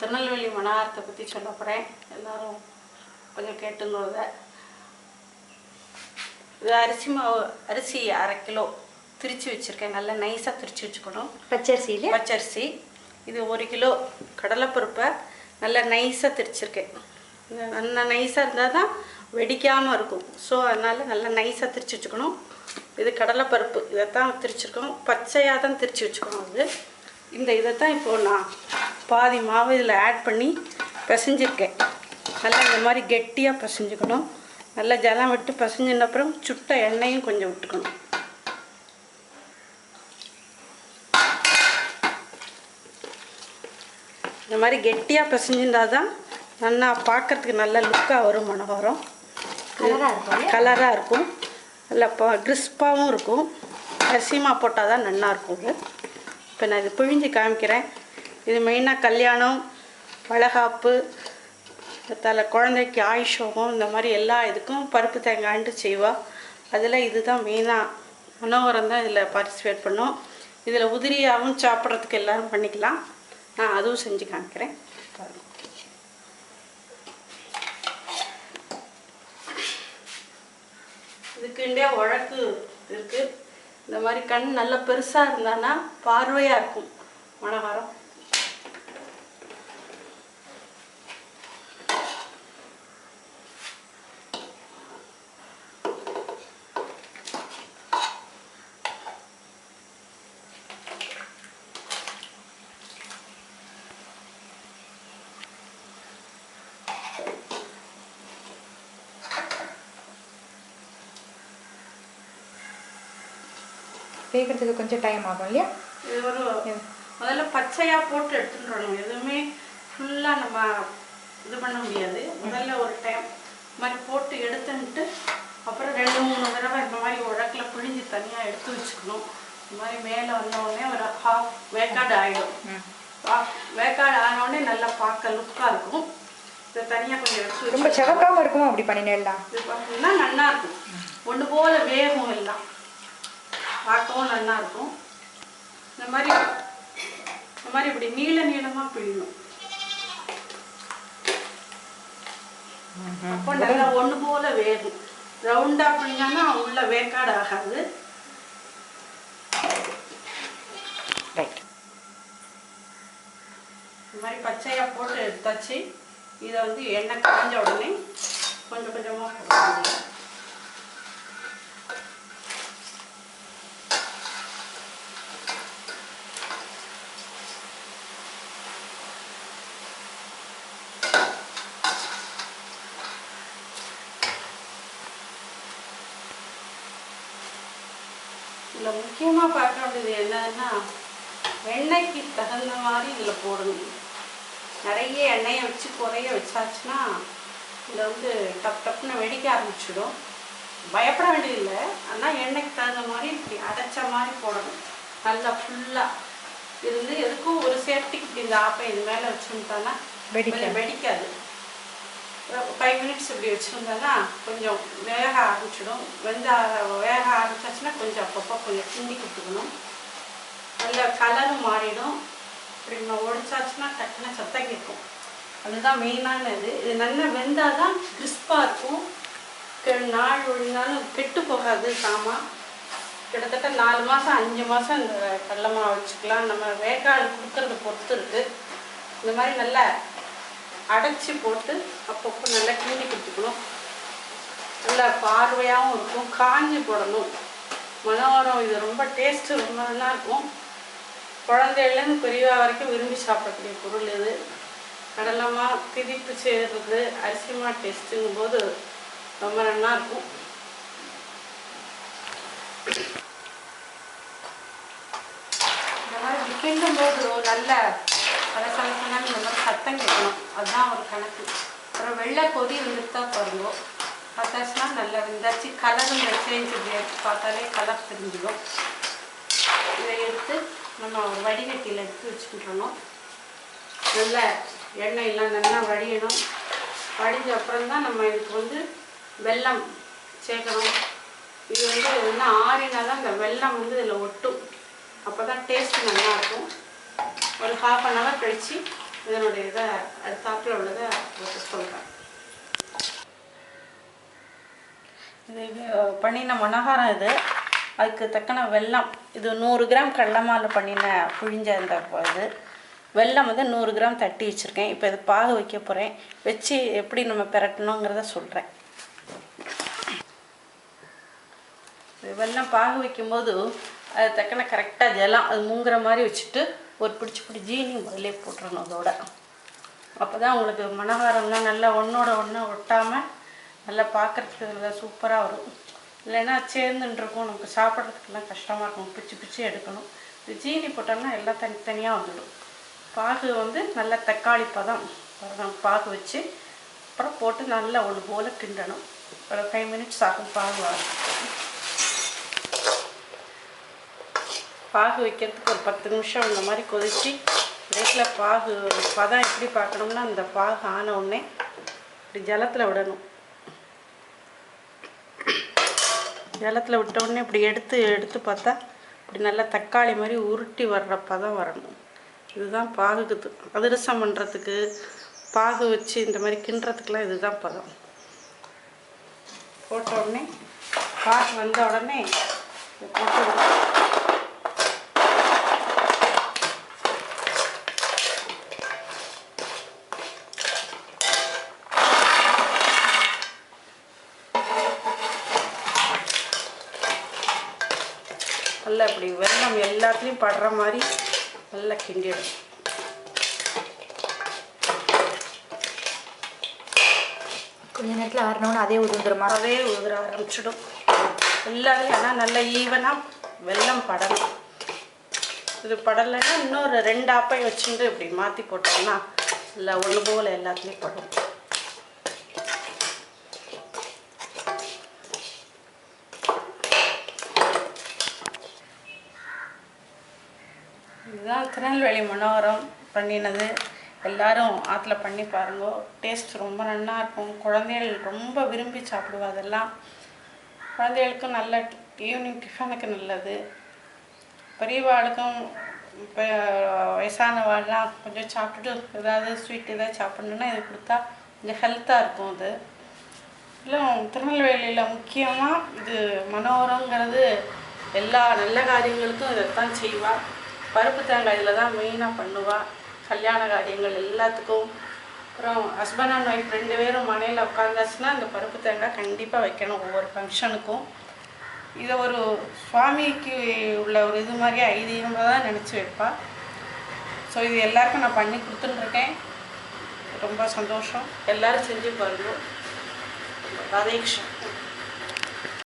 திருநெல்வேலி மணாரத்தை பற்றி சொல்ல போகிறேன் எல்லாரும் கொஞ்சம் கேட்டுங்க இதை. இது அரிசி மாவு அரிசி அரை கிலோ திரிச்சு வச்சுருக்கேன். நல்லா நைஸாக திரிச்சு வச்சுக்கணும். பச்சரிசியில? பச்சரிசி. இது ஒரு கிலோ கடலைப்பருப்பை நல்லா நைஸாக திரிச்சிருக்கேன். நல்லா நைஸாக இருந்தால் தான் வெடிக்காமல் இருக்கும். ஸோ அதனால் நல்லா நைஸாக திரிச்சு வச்சுக்கணும். இது கடலைப்பருப்பு. இதைத்தான் திரிச்சிருக்கோம் பச்சையாக தான் திரிச்சு வச்சுக்கணும். அது இந்த இதைத்தான் இப்போது நான் பாதி மாவு இதில் ஆட் பண்ணி பிசைஞ்சிருக்கேன். நல்லா இந்த மாதிரி கெட்டியாக பிசைஞ்சுக்கணும். நல்லா ஜலம் விட்டு பிசைஞ்சின அப்புறம் சுட்ட எண்ணெயும் கொஞ்சம் விட்டுக்கணும். இந்த மாதிரி கெட்டியாக பிசைஞ்சிருந்தா தான் நல்லா பார்க்கறதுக்கு நல்ல லுக்காக வரும் இல்லையா? கலராக இருக்கும். நல்லா இப்போ கிறிஸ்பாகவும் இருக்கும். அரிசிமா போட்டால் தான் நல்லா இருக்கும் இது. இப்போ நான் இது பிழிஞ்சு காமிக்கிறேன். இது மெயினாக கல்யாணம் வளகாப்பு தலை குழந்தைக்கு ஆயுஷோகம் இந்த மாதிரி எல்லா இதுக்கும் பருப்பு தேங்காய்ன்ட்டு செய்வாள் அதில் இதுதான் மெயினாக மனோகரம் தான் இதில் பார்ட்டிசிபேட் பண்ணோம். இதில் உதிரியாகவும் சாப்பிட்றதுக்கு எல்லோரும் பண்ணிக்கலாம். நான் அதுவும் செஞ்சு காமிக்கிறேன். பாருங்க. இதுக்குண்டே உழக்கு இருக்குது இந்த மாதிரி கண் நல்ல பெருசாக இருந்தானா பார்வையாக இருக்கும் மணமரம் வேகிறதுக்கு கொஞ்சம் டைம் ஆகும் இல்லையா? இது ஒரு முதல்ல பச்சையாக போட்டு எடுத்துட்டுறணும் எதுவுமே ஃபுல்லாக நம்ம இது பண்ண முடியாது. முதல்ல ஒரு டைம் மாதிரி போட்டு எடுத்துன்ட்டு அப்புறம் ரெண்டு மூணு தடவை இந்த மாதிரி உழக்கில் பிழிஞ்சு தனியாக எடுத்து வச்சுக்கணும். இந்த மாதிரி மேலே வந்த உடனே ஒரு ஹாஃப் வேக்காடு ஆகிடும் வேக்காடு ஆனவுடனே நல்லா பார்க்க லுக்காக இருக்கும். இதை தனியாக கொஞ்சம் எடுத்து ரொம்ப செவக்காம இருக்குமா அப்படி பண்ணினேலாம் இது பார்த்தீங்கன்னா நல்லா இருக்கும். ஒன்று போல வேகும் எல்லாம். பார்க்கவும் நல்லா இருக்கும். இந்த மாதிரி இந்த மாதிரி இப்படி நீள நீளமாக பிழியணும். அப்போ நல்லா ஒன்று போல வேகும். ரவுண்டாக பிழிஞ்சானா உள்ள வேக்காடு ஆகாது. இந்த மாதிரி பச்சையாக போட்டு எடுத்தாச்சு. இதை வந்து எண்ணெய் காஞ்ச உடனே கொஞ்சம் கொஞ்சமாக இதில் முக்கியமாக பார்க்க வேண்டியது என்னன்னா எண்ணெய்க்கு தகுந்த மாதிரி இதில் போடணும். நிறைய எண்ணெயை வச்சு குறைய வச்சாச்சுன்னா இதில் வந்து டப் டப்புன்னு வெடிக்க ஆரம்பிச்சிடும். பயப்பட வேண்டியதில்லை. ஆனால் எண்ணெய்க்கு தகுந்த மாதிரி இப்படி அடைச்ச மாதிரி போடணும். நல்லா ஃபுல்லாக இருந்து எதுக்கும் ஒரு சேஃப்டிக்கு இப்படி இந்த ஆப்பை இது மேலே வச்சுருந்தோன்னா வெடிக்காது. ஃபைவ் மினிட்ஸ் இப்படி வச்சுருந்தோன்னா கொஞ்சம் வேக ஆரம்பிச்சிடும் வெந்த வேக ஆரம்பிச்சாச்சுன்னா கொஞ்சம் அப்பப்போ கொஞ்சம் கிண்டி கொடுத்துக்கணும் நல்ல கலரும் மாறிடும் இப்படி நம்ம உடைச்சாச்சுன்னா டக்குன்னு சத்தம் கேட்கும் அதுதான் மெயினான இது இது நல்லா வெந்தால் தான் கிறிஸ்பாக இருக்கும் நாள் ஒழிந்தாலும் கெட்டு போகாது சாமான் கிட்டத்தட்ட நாலு மாதம் அஞ்சு மாதம் இந்த கடலமாக மாவு வச்சுக்கலாம் நம்ம வேக்காடு கொடுக்கறத பொறுத்து இருக்குது இந்த மாதிரி நல்லா அடைச்சி போட்டு அப்பப்போ நல்லா கிண்டி கொடுத்துக்கணும். நல்லா பார்வையாகவும் இருக்கும். காஞ்சி போடணும். மனோரம் இது ரொம்ப டேஸ்ட்டு ரொம்ப நல்லா இருக்கும். குழந்தைலேருந்து பெரியவா வரைக்கும் விரும்பி சாப்பிடக்கூடிய பொருள் இது. கடலமாக திரிப்பு செய்கிறது அரிசிமா டேஸ்ட்டுங்கும் போது ரொம்ப நல்லா இருக்கும். இந்த மாதிரி கிண்டும் போது நல்ல கலசலசனா இந்த மாதிரி சத்தம் கேட்கணும். அதுதான் ஒரு கணக்கு. அப்புறம் வெள்ளை கொதி வந்துட்டா பாருங்க. பார்த்தாச்சுன்னா நல்லா வெந்தாச்சு கலரும் சேஞ்ச் இப்படி பார்த்தாலே கலர் தெரிஞ்சிடும். இதை எடுத்து நம்ம வடிகட்டியில் எடுத்து வச்சுக்கிட்டணும். நல்ல எண்ணெய் எல்லாம் நல்லா வடியணும். வடிஞ்ச அப்புறம் தான் நம்ம இதுக்கு வந்து வெல்லம் சேர்க்கணும். இது வந்து இன்னும் ஆறினா தான் இந்த வெல்லம் வந்து இதில் ஒட்டும். அப்போ தான் டேஸ்ட் நல்லாயிருக்கும் ஒரு ஹாஃப் அன் ஹவர் கழித்து இதனுடைய இதை அடுத்தாப்பில் உள்ளதை உங்களுக்கு சொல்கிறேன் இது பண்ணின மனகாரம் இது அதுக்கு தக்கன வெல்லம் இது நூறு கிராம் கடலமாவில் பண்ணின புழிஞ்ச இந்த இது. வெல்லம் வந்து நூறு கிராம் தட்டி வச்சுருக்கேன். இப்போ இது பாகு வைக்க போகிறேன் வச்சு எப்படி நம்ம பெரட்டணுங்கிறத சொல்கிறேன் இது வெல்லம் பாகு வைக்கும்போது அது தக்கன கரெக்டாக ஜலம் அது மூங்குற மாதிரி வச்சுட்டு ஒரு பிடிச்சி பிடிச்சி ஜீனி முதலே போட்டுறணும் அதோட. அப்போ தான் உங்களுக்கு மனகாரம்லாம் நல்லா ஒன்றோட ஒன்று ஒட்டாமல் நல்லா பார்க்குறதுக்கு நல்லா சூப்பராக வரும். இல்லைன்னா சேர்ந்துட்டுருக்கும் நமக்கு சாப்பிட்றதுக்கெல்லாம் கஷ்டமாக இருக்கும். பிச்சு பிச்சு எடுக்கணும். இது ஜீனி போட்டோம்னா எல்லாம் தனித்தனியாக வந்துடும். பாகு வந்து நல்லா தக்காளி பதம் பாகு வச்சு அப்புறம் போட்டு நல்லா ஒன்று போல் கிண்டணும். ஒரு ஃபைவ் மினிட்ஸ் ஆகும் பாகு ஆகும் பாகு வைக்கிறதுக்கு ஒரு பத்து நிமிஷம் இந்த மாதிரி கொதித்து வீட்டில் பாகு பதம் எப்படி பார்க்கணும்னா அந்த பாகு ஆன உடனே இப்படி ஜலத்தில் விடணும். ஜலத்தில் விட்ட உடனே இப்படி எடுத்து எடுத்து பார்த்தா இப்படி நல்லா தக்காளி மாதிரி உருட்டி வர்ற பதம் வரணும். இதுதான் பாகுக்கு அதிரசம் பண்ணுறதுக்கு பாகு வச்சு இந்த மாதிரி கிண்டுறதுக்கெலாம் இதுதான் பதம். போட்ட உடனே பாகு வந்த உடனே போட்டு நல்லா இப்படி வெல்லம் எல்லாத்துலேயும் படுற மாதிரி நல்லா கிண்டிடும் கொஞ்ச நேரத்தில் ஆறினோன்னு அதே உதுந்துருமா அதே உதிர ஆரம்பிச்சிடும். எல்லாத்துலேயும் ஆனால் நல்லா ஈவனாக வெல்லம் படணும். இது படலைன்னா இன்னொரு ரெண்டு ஆப்பை வச்சுட்டு இப்படி மாற்றி போட்டோம்னா இல்லை ஒன்று போல் எல்லாத்துலேயும் படும். இதுதான் திருநெல்வேலி மனோரம் பண்ணினது. எல்லாரும் ஆற்றுல பண்ணி பாருங்கோ. டேஸ்ட் ரொம்ப நல்லா இருக்கும். குழந்தைகள் ரொம்ப விரும்பி சாப்பிடுவோம் அதெல்லாம். குழந்தைகளுக்கும் நல்ல ஈவினிங் டிஃபனுக்கு நல்லது. பெரியவாளுக்கும் இப்போ வயசானவாள்லாம் கொஞ்சம் சாப்பிட்டுட்டு ஏதாவது ஸ்வீட் ஏதாவது சாப்பிட்ணுன்னா இது கொடுத்தா கொஞ்சம் ஹெல்த்தாக இருக்கும் அது. இல்லை திருநெல்வேலியில் முக்கியமாக இது மனோரங்கிறது எல்லா நல்ல காரியங்களுக்கும் இதைத்தான் செய்வாள் பருப்பு தேங்காய் இதில் தான் மெயினாக பண்ணுவாள் கல்யாண காரியங்கள் எல்லாத்துக்கும். அப்புறம் ஹஸ்பண்ட் அண்ட் ஒய்ஃப் ரெண்டு பேரும் மனையில் உட்காந்தாச்சுன்னா இந்த பருப்பு தேங்காய் கண்டிப்பாக வைக்கணும் ஒவ்வொரு ஃபங்க்ஷனுக்கும் இதை ஒரு சுவாமிக்கு உள்ள ஒரு இது மாதிரி ஐதீகமாக தான் நினச்சி வைப்பாள் ஸோ இது எல்லாருக்கும் நான் பண்ணி கொடுத்துட்டுருக்கேன். ரொம்ப சந்தோஷம். எல்லோரும் செஞ்சு பாருங்க. ராதே